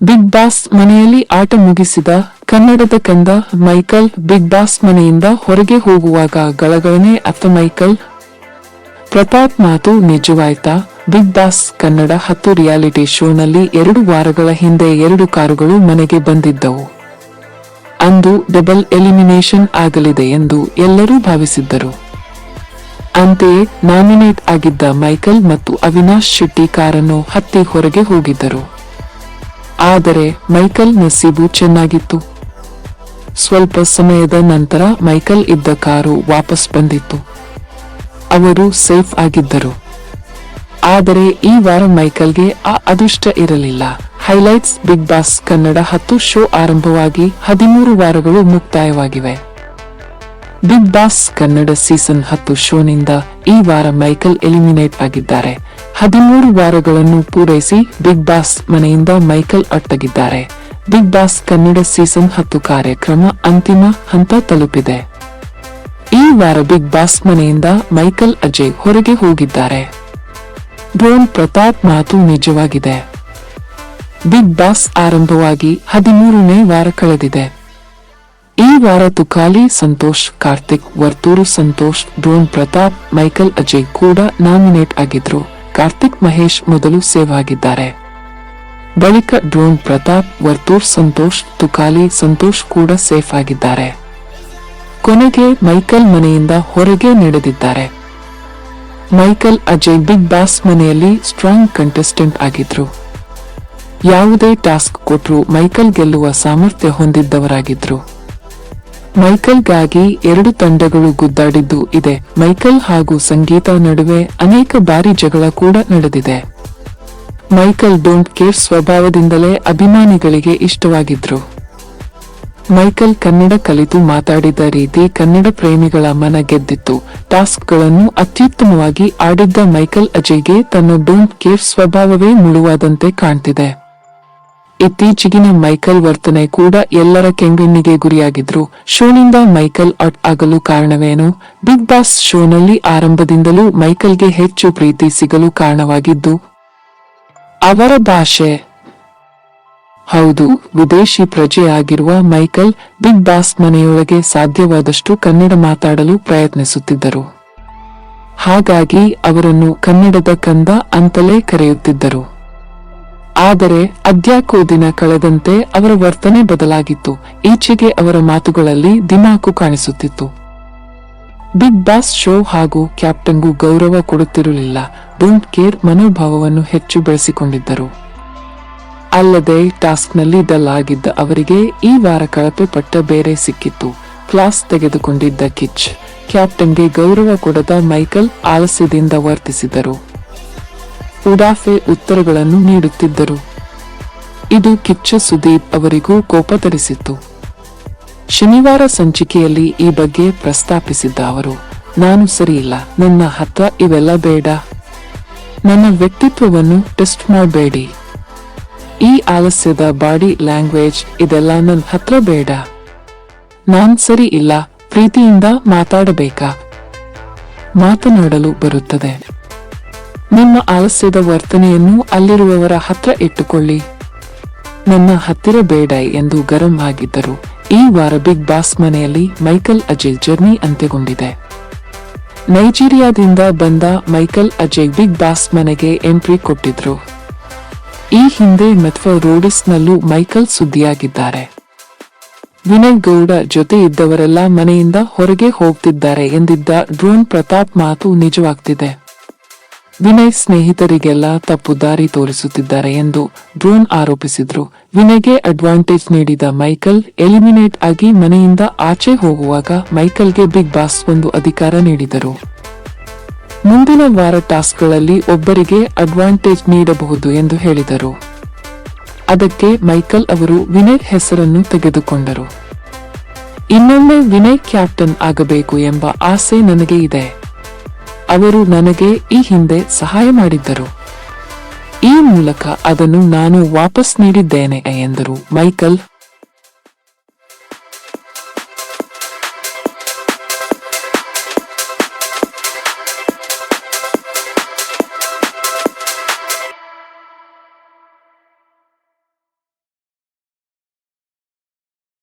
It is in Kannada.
ಬಿಗ್ ಬಾಸ್ ಮನೆಯಲ್ಲಿ ಆಟ ಮುಗಿಸಿದ ಕನ್ನಡದ ಕಂದ ಮೈಕಲ್ ಬಿಗ್ ಬಾಸ್ ಮನೆಯಿಂದ ಹೊರಗೆ ಹೋಗುವಾಗ ಗಳಗಳನೆ ಅತ್ತ ಮೈಕಲ್. ಪ್ರತಾಪ್ ಮಾತು ನಿಜವಾಯ್ತಾ? ಬಿಗ್ ಬಾಸ್ ಕನ್ನಡ ಹತ್ತು ರಿಯಾಲಿಟಿ ಶೋನಲ್ಲಿ ಎರಡು ವಾರಗಳ ಹಿಂದೆ ಎರಡು ಕಾರುಗಳು ಮನೆಗೆ ಬಂದಿದ್ದವು. ಅಂದು ಡಬಲ್ ಎಲಿಮಿನೇಷನ್ ಆಗಲಿದೆ ಎಂದು ಎಲ್ಲರೂ ಭಾವಿಸಿದ್ದರು. ಅಂತೆಯೇ ನಾಮಿನೇಟ್ ಆಗಿದ್ದ ಮೈಕಲ್ ಮತ್ತು ಅವಿನಾಶ್ ಶೆಟ್ಟಿ ಕಾರನ್ನು ಹತ್ತಿ ಹೊರಗೆ ಹೋಗಿದ್ದರು. ಆದರೆ ಮೈಕಲ್ ನಸೀಬು ಚೆನ್ನಾಗಿತ್ತು. ಸ್ವಲ್ಪ ಸಮಯದ ನಂತರ ಮೈಕಲ್ ಇದ್ದ ಕಾರು ವಾಪಸ್ ಬಂದಿತ್ತು. ಅವರು ಸೇಫ್ ಆಗಿದ್ದರು. ಆದರೆ ಈ ವಾರ ಮೈಕಲ್ಗೆ ಆ ಅದೃಷ್ಟ ಇರಲಿಲ್ಲ. ಹೈಲೈಟ್ಸ್ ಬಿಗ್ ಬಾಸ್ ಕನ್ನಡ ಹತ್ತು ಶೋ ಆರಂಭವಾಗಿ ಹದಿಮೂರು ವಾರಗಳು ಮುಕ್ತಾಯವಾಗಿವೆ. ಬಿಗ್ ಬಾಸ್ ಕನ್ನಡ ಸೀಸನ್ ಹತ್ತು ಶೋನಿಂದ ಈ ವಾರ ಮೈಕಲ್ ಎಲಿಮಿನೇಟ್ ಆಗಿದ್ದಾರೆ. ಹದಿಮೂರು ವಾರಗಳನ್ನು ಪೂರೈಸಿ ಬಿಗ್ ಬಾಸ್ ಮನೆಯಿಂದ ಮೈಕಲ್ ಅಟ್ಟಗಿದ್ದಾರೆ. ಬಿಗ್ ಬಾಸ್ ಕನ್ನಡ ಸೀಸನ್ ಹತ್ತು ಕಾರ್ಯಕ್ರಮ ಅಂತಿಮ ಹಂತ ತಲುಪಿದೆ. ಈ ವಾರ ಬಿಗ್ ಬಾಸ್ ಮನೆಯಿಂದ ಮೈಕಲ್ ಅಜಯ್ ಹೊರಗೆ ಹೋಗಿದ್ದಾರೆ. ಡ್ರೋನ್ ಪ್ರತಾಪ್ ಮಾತು ನಿಜವಾಗಿದೆ. ಬಿಗ್ ಬಾಸ್ ಆರಂಭವಾಗಿ ಹದಿಮೂರನೇ ವಾರ ಕಳೆದಿದೆ. ಈ ವಾರ ತುಕಾಲಿ ಸಂತೋಷ್, ಕಾರ್ತಿಕ್, ವರ್ತೂರು ಸಂತೋಷ್ ಡ್ರೋನ್ ಪ್ರತಾಪ್, ಮೈಕಲ್ ಅಜಯ್ ಕೂಡ ನಾಮಿನೇಟ್ ಆಗಿದ್ರು. ಕಾರ್ತಿಕ್ ಮಹೇಶ್ ಮೊದಲು ಸೇವ್ ಆಗಿದ್ದಾರೆ. ಬಳಿಕ ಡ್ರೋನ್ ಪ್ರತಾಪ್, ವರ್ತೂರ್ ಸಂತೋಷ್, ತುಕಾಲಿ ಸಂತೋಷ್ ಕೂಡ ಸೇಫ್ ಆಗಿದ್ದಾರೆ. ಕೊನೆಗೆ ಮೈಕಲ್ ಮನೆಯಿಂದ ಹೊರಗೆ ನಡೆದಿದ್ದಾರೆ. ಮೈಕಲ್ ಅಜಯ್ ಬಿಗ್ ಬಾಸ್ ಮನೆಯಲ್ಲಿ ಸ್ಟ್ರಾಂಗ್ ಕಂಟೆಸ್ಟೆಂಟ್ ಆಗಿದ್ರು. ಯಾವುದೇ ಟಾಸ್ಕ್ ಕೊಟ್ಟರು ಮೈಕಲ್ ಗೆಲ್ಲುವ ಸಾಮರ್ಥ್ಯ ಹೊಂದಿದ್ದವರಾಗಿದ್ರು. ಮೈಕಲ್ಗಾಗಿ ಎರಡು ತಂಡಗಳು ಗುದ್ದಾಡಿದ್ದು ಇದೆ. ಮೈಕಲ್ ಹಾಗೂ ಸಂಗೀತ ನಡುವೆ ಅನೇಕ ಬಾರಿ ಜಗಳ ಕೂಡ ನಡೆದಿದೆ. ಮೈಕಲ್ ಡೋಂಟ್ ಕೇರ್ ಸ್ವಭಾವದಿಂದಲೇ ಅಭಿಮಾನಿಗಳಿಗೆ ಇಷ್ಟವಾಗಿದ್ರು. ಮೈಕಲ್ ಕನ್ನಡ ಕಲಿತು ಮಾತಾಡಿದ ರೀತಿ ಕನ್ನಡ ಪ್ರೇಮಿಗಳ ಮನ ಗೆದ್ದಿತ್ತು. ಟಾಸ್ಕ್ಗಳನ್ನು ಅತ್ಯುತ್ತಮವಾಗಿ ಆಡಿದ್ದ ಮೈಕಲ್ ಅಜಯ್ಗೆ ತನ್ನ ಡೋಂಟ್ ಕೇರ್ ಸ್ವಭಾವವೇ ಮುಳುವಾದಂತೆ ಕಾಣ್ತಿದೆ. ಇತ್ತೀಚೆಗಿನ ಮೈಕಲ್ ವರ್ತನೆ ಕೂಡ ಎಲ್ಲರ ಕೆಂಗಣ್ಣಿಗೆ ಗುರಿಯಾಗಿದ್ರು. ಶೋನಿಂದ ಮೈಕಲ್ ಔಟ್ ಆಗಲು ಕಾರಣವೇನು? ಬಿಗ್ ಬಾಸ್ ಶೋನಲ್ಲಿ ಆರಂಭದಿಂದಲೂ ಮೈಕಲ್ಗೆ ಹೆಚ್ಚು ಪ್ರೀತಿ ಸಿಗಲು ಕಾರಣವಾಗಿದ್ದು, ಅವರ ಭಾಷೆ. ಹೌದು, ವಿದೇಶಿ ಪ್ರಜೆಯಾಗಿರುವ ಮೈಕಲ್ ಬಿಗ್ ಬಾಸ್ ಮನೆಯೊಳಗೆ ಸಾಧ್ಯವಾದಷ್ಟು ಕನ್ನಡ ಮಾತಾಡಲು ಪ್ರಯತ್ನಿಸುತ್ತಿದ್ದರು. ಹಾಗಾಗಿ ಅವರನ್ನು ಕನ್ನಡದ ಕಂದ ಅಂತಲೇ ಕರೆಯುತ್ತಿದ್ದರು. ಆದರೆ ಅದ್ಯಾಕೋ ದಿನ ಕಳೆದಂತೆ ಅವರ ವರ್ತನೆ ಬದಲಾಗಿತ್ತು. ಈಚೆಗೆ ಅವರ ಮಾತುಗಳಲ್ಲಿ ದಿಮಾಕು ಕಾಣಿಸುತ್ತಿತ್ತು. ಬಿಗ್ ಬಾಸ್ ಶೋ ಹಾಗೂ ಕ್ಯಾಪ್ಟನ್ಗೂ ಗೌರವ ಕೊಡುತ್ತಿರಲಿಲ್ಲ. ಡೋಂಟ್ ಕೇರ್ ಮನೋಭಾವವನ್ನು ಹೆಚ್ಚು ಬೆಳೆಸಿಕೊಂಡಿದ್ದರು. ಅಲ್ಲದೆ ಟಾಸ್ಕ್ನಲ್ಲಿ ಡಲ್ ಆಗಿದ್ದ ಅವರಿಗೆ ಈ ವಾರ ಕಳಪೆ ಪಟ್ಟ ಬೇರೆ ಸಿಕ್ಕಿತ್ತು. ಕ್ಲಾಸ್ ತೆಗೆದುಕೊಂಡಿದ್ದ ಕಿಚ್. ಕ್ಯಾಪ್ಟನ್ಗೆ ಗೌರವ ಕೊಡದ ಮೈಕಲ್ ಆಲಸ್ಯದಿಂದ ವರ್ತಿಸಿದರು. ಉಡಾಫೆ ಉತ್ತರಗಳನ್ನು ನೀಡುತ್ತಿದ್ದರು. ಇದು ಕಿಚ್ಚ ಸುದೀಪ್ ಅವರಿಗೂ ಕೋಪ ತರಿಸಿತ್ತು. ಶನಿವಾರ ಸಂಚಿಕೆಯಲ್ಲಿ ಈ ಬಗ್ಗೆ ಪ್ರಸ್ತಾಪಿಸಿದ್ದ ಅವರು, ನಾನು ಸರಿಯಿಲ್ಲ, ನನ್ನ ಹತ್ರ ಇವೆಲ್ಲ ಬೇಡ. ನನ್ನ ವ್ಯಕ್ತಿತ್ವವನ್ನು ಟೆಸ್ಟ್ ಮಾಡಬೇಡಿ. ಈ ಆಲಸ್ಯದ ಬಾಡಿ ಲ್ಯಾಂಗ್ವೇಜ್ ಇದೆಲ್ಲ ನನ್ನ ಹತ್ರ ಬೇಡ. ನಾನ್ ಸರಿ ಇಲ್ಲ ಪ್ರೀತಿಯಿಂದ ಮಾತಾಡಬೇಕಾ? ಮಾತನಾಡಲು ಬರುತ್ತದೆ. ನಿಮ್ಮ ಆಲಸ್ಯದ ವರ್ತನೆಯನ್ನು ಅಲ್ಲಿರುವವರ ಹತ್ರ ಇಟ್ಟುಕೊಳ್ಳಿ. ನನ್ನ ಹತ್ತಿರ ಬೇಡ ಎಂದು ಗರಂ ಆಗಿದ್ದರು. ಈ ವಾರ ಬಿಗ್ ಬಾಸ್ ಮನೆಯಲ್ಲಿ ಮೈಕಲ್ ಅಜಯ್ ಜರ್ನಿ ಅಂತ್ಯಗೊಂಡಿದೆ. ನೈಜೀರಿಯಾದಿಂದ ಬಂದ ಮೈಕಲ್ ಅಜಯ್ ಬಿಗ್ ಬಾಸ್ ಮನೆಗೆ ಎಂಟ್ರಿ ಕೊಟ್ಟಿದ್ರು. ಈ ಹಿಂದೆ ಮೆಥ್ವ ರೋಡಿಸ್ನಲ್ಲೂ ಮೈಕಲ್ ಸುದ್ದಿಯಾಗಿದ್ದಾರೆ. ವಿನಯ್ ಗೌಡ ಜೊತೆ ಇದ್ದವರೆಲ್ಲ ಮನೆಯಿಂದ ಹೊರಗೆ ಹೋಗ್ತಿದ್ದಾರೆ ಎಂದಿದ್ದ ಡ್ರೋನ್ ಪ್ರತಾಪ್ ಮಾತು ನಿಜವಾಗ್ತಿದೆ. ವಿನಯ್ ಸ್ನೇಹಿತರಿಗೆಲ್ಲ ತಪ್ಪು ದಾರಿ ತೋರಿಸುತ್ತಿದ್ದಾರೆ ಎಂದು ಡ್ರೋನ್ ಆರೋಪಿಸಿದ್ರು. ವಿನಯ್ಗೆ ಅಡ್ವಾಂಟೇಜ್ ನೀಡಿದ ಮೈಕಲ್ ಎಲಿಮಿನೇಟ್ ಆಗಿ ಮನೆಯಿಂದ ಆಚೆ ಹೋಗುವಾಗ ಮೈಕಲ್ಗೆ ಬಿಗ್ ಬಾಸ್ ಒಂದು ಅಧಿಕಾರ ನೀಡಿದರು. ಮುಂದಿನ ವಾರ ಟಾಸ್ಕ್ಗಳಲ್ಲಿ ಒಬ್ಬರಿಗೆ ಅಡ್ವಾಂಟೇಜ್ ನೀಡಬಹುದು ಎಂದು ಹೇಳಿದರು. ಅದಕ್ಕೆ ಮೈಕಲ್ ಅವರು ವಿನಯ್ ಹೆಸರನ್ನು ತೆಗೆದುಕೊಂಡರು. ಇನ್ನೊಮ್ಮೆ ವಿನಯ್ ಕ್ಯಾಪ್ಟನ್ ಆಗಬೇಕು ಎಂಬ ಆಸೆ ನನಗೆ ಇದೆ. ಅವರು ನನಗೆ ಈ ಹಿಂದೆ ಸಹಾಯ ಮಾಡಿದ್ದರು. ಈ ಮೂಲಕ ಅದನ್ನು ನಾನು ವಾಪಸ್ ನೀಡಿದ್ದೇನೆ ಎಂದರು ಮೈಕಲ್